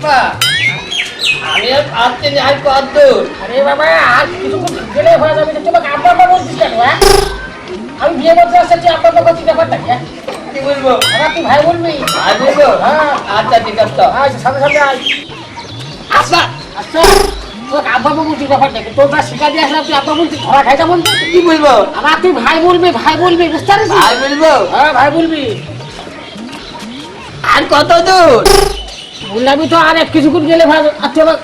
আব্বা আমি আর ভাবছি যে আর কদ্দূর আরে বাবা আর কিছুক্ষণ গেলে হয়ে যাবে তোমাকে আব্বা আব্বা বলছিস কেন হ্যাঁ? আমি বিয়ে করতে আসছি আব্বা আব্বা করছিস ব্যাপারটা কি হ্যাঁ? কি বলব? আবার তুই ভাই বলবি। আর বলব? হ্যাঁ। আচ্ছা ঠিক আছে। আচ্ছা সাথে সাথে আয়। আব্বা! আচ্ছা তোকে আব্বা আব্বা ব্যাপারটা তোর যা শিখা দিয়ে আসলাম তুই আব্বা বলছিস ধরা খাইটা বলছিস কি বলব? আবার তুই ভাই বলবি ভাই বলবি বুঝতে পারছিস? আর বলব? হ্যাঁ ভাই বলবি। আর কত দূর? বললাম তো আর এক কিছুক্ষণ গেলে তুই আবার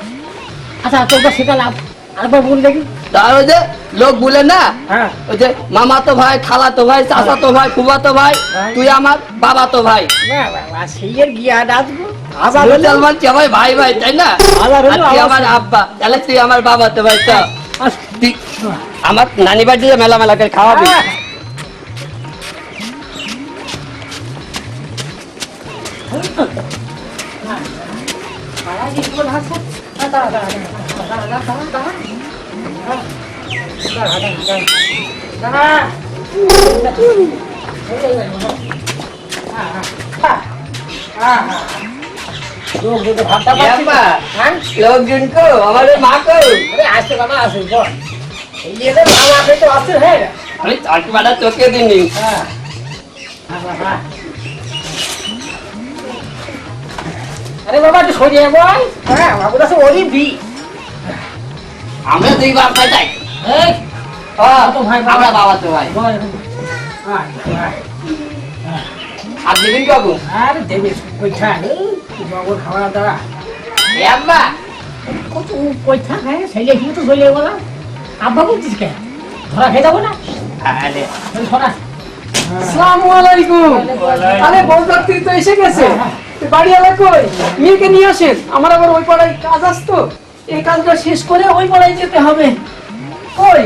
আচ্ছা তোর যা শিখালাম আরেকবার বল দেখি। তার ওই যে লোক বলে না? হ্যাঁ। ওই যে মামা তো ভাই খালা তো ভাই চাচা তো ভাই ফুবা তো ভাই হ্যাঁ। তুই আমার বাবা তো ভাই। সেই হলো? ভাই ভাই তাই না? তুই আমার আব্বা তাহলে তুই আমার বাবা তো ভাই তো। আচ্ছা, আমার নানি বাড়ি মেলা মেলা করে খাওয়াবি। হ্যাঁ। এ আব্বা, লোকজন কো আমার মা কো আমি চাটু বাড়া চোখে দিনি আরে বাবা তুই সরিয়ে বল হ্যাঁ বাবু কাছে ওরই বি আমরা দুই বাপ ভাই যাই হ্যাঁ, তো ভাই, আমরা বাবা তো ভাই। হ্যাঁ হ্যাঁ আর দিবেন কাকু আরে দেবে পয়সা বাবু খাওয়া দাওয়া। আব্বা। কত পয়সা খায় সেই লেখি তো চলে বললাম আব্বা বলছিস কে? ধরা খেয়ে যাব না? আরে। ওই সরা আসসালামু আলাইকুম। আরে বউযাত্রী তো এসে গেছে। তো বাড়ি আলা কই? মেয়েকে নিয়ে আসেন। আমার আবার ওই পাড়ায় কাজ আসতো। এই কাজটা শেষ করে ওই পাড়ায় যেতে হবে। কই?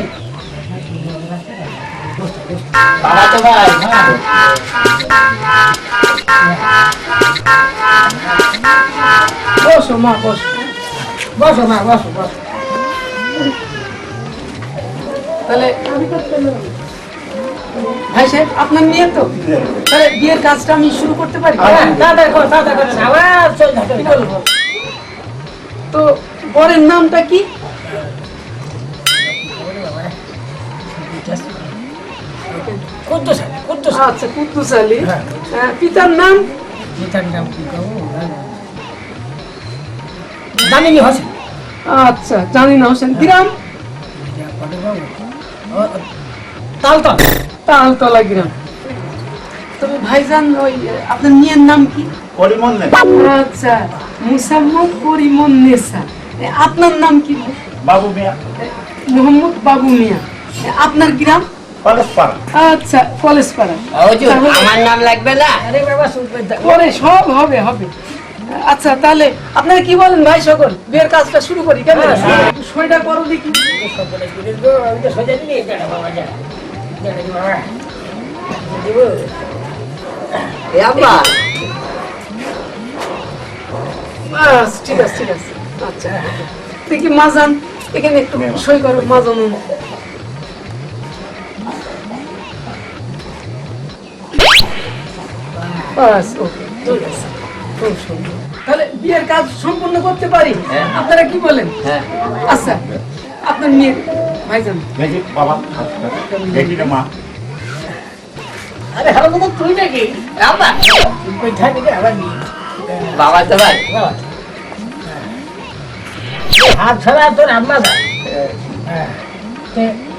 বসো মা, বসো। বসো মা, বসো বসো। তাহলে ভাই সাহেব আপনার মেয়ে তো? তাহলে বিয়ের কাজটা আমি শুরু করতে পারি? হ্যাঁ, তো বরের নামটা কি। আচ্ছা কুদ্দুস আলী হ্যাঁ। পিতার নাম? পিতার নাম কি কব? হোসেন। আচ্ছা জানি না হোসেন গ্রাম তালতল। তালতলা গ্রাম। তবে ভাইজান ওই আপনার মেয়ের নাম কি? করিমন আচ্ছা মুসাম্মদ করিমন নেসা। আপনার নাম কি? বাবু মিয়া। মোহাম্মদ বাবু মিয়া। আপনার গ্রাম? আচ্ছা কলেজ পাড়া। আমার নাম লাগবে না? আরে বাবা শুনবে পরে সব হবে হবে। আচ্ছা তাহলে আপনারা কি বলেন ভাই সকল? বিয়ের কাজটা শুরু করি কেন হ্যাঁ। সইটা করো দেখি। আব্বা বাস ঠিক আছে ঠিক আছে। আচ্ছা দেখি মাজান? এখানে একটু সই করো মাজান। বাস ওকে ঠিক আছে। খুব সুন্দর। তাহলে বিয়ের কাজ সম্পূর্ণ করতে পারি? হ্যাঁ। আপনারা কি বলেন? হ্যাঁ। আচ্ছা আপনার মেয়ে ভাইজান। দেখি বাবা দেখি রে মা। আরে হ্যালো দাদা তুই নাকি? আব্বা তুই পয়সা দিকে আবার নি বাবা তো ভাই। বাবা। এই হাত ছাড়া তোর আম্মা হ্যাঁ।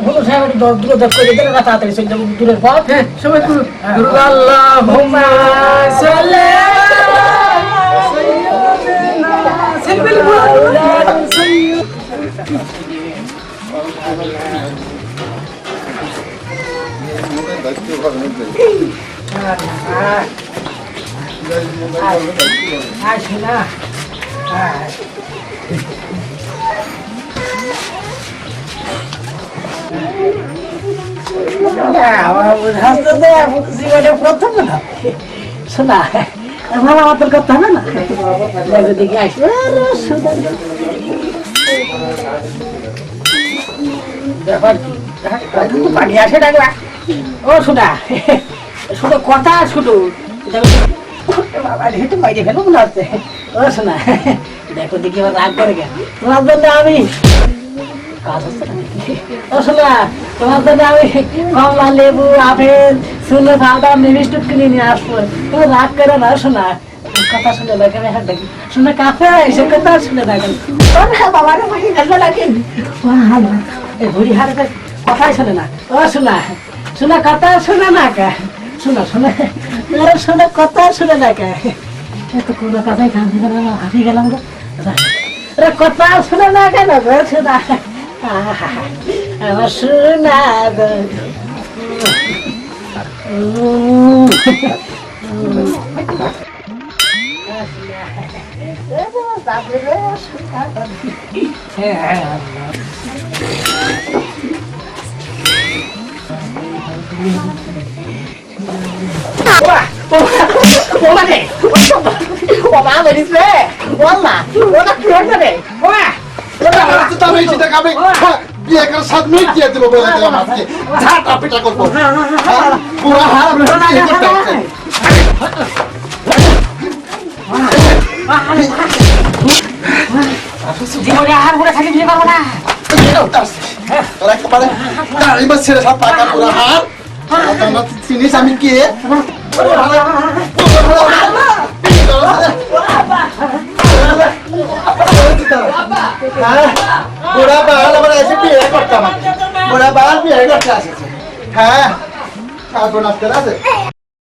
হলো সাহেব একটু দূর দূর দূর করে দিলে তাড়াতাড়ি চলে যাব দূরের পথ। হ্যাঁ সবাই না জীবনে প্রথম না শোনা ভালো আমাদের করতে হবে না দিকে আসবে ব্যাপার কি দেখো, দেখি এবার রাগ করে তোমার জন্য আমি ও শোনা তোমার জন্য কমলা, লেবু, আপেল শুনে পাউডার মিষ্টি কিনে নিয়ে আসব। তুমি রাগ করে না শোনা কথা শুনে না কেন হ্যাঁ দেখি শোনা কাছে এসে কথা শুনে না কেন ও না বাবা রে মাকে গেল নাকি এই বুড়ি হারে কথাই শোনে না। ও, শোনা। শোনা কথা শোনে না কে? শোনা শোনা। আরে শোনা কথা শোনে না কে? এত কোনো কথাই কান দিবে না হারিয়ে গেলাম রে কথা শোনে না কেন গো, শোনা। আমার শোনা গো। বিয়ে করে সাত মিনিট দিয়ে দেবো বলে দিলাম আজকে ঝাঁটা পিটা করব হ্যাঁ, পুরো হার জীবনে আর করে থাকি বিয়ে করব না তোরা একেবারে গাড়ি বা ছেড়ে সব টাকা পুরো হার আপনারা চিনিস আমি কে বুড়া বাল আবার এসে বিয়ে করতাম বুড়া বাল বিয়ে করতে আসেছে হ্যাঁ কাগজ আসতে আছে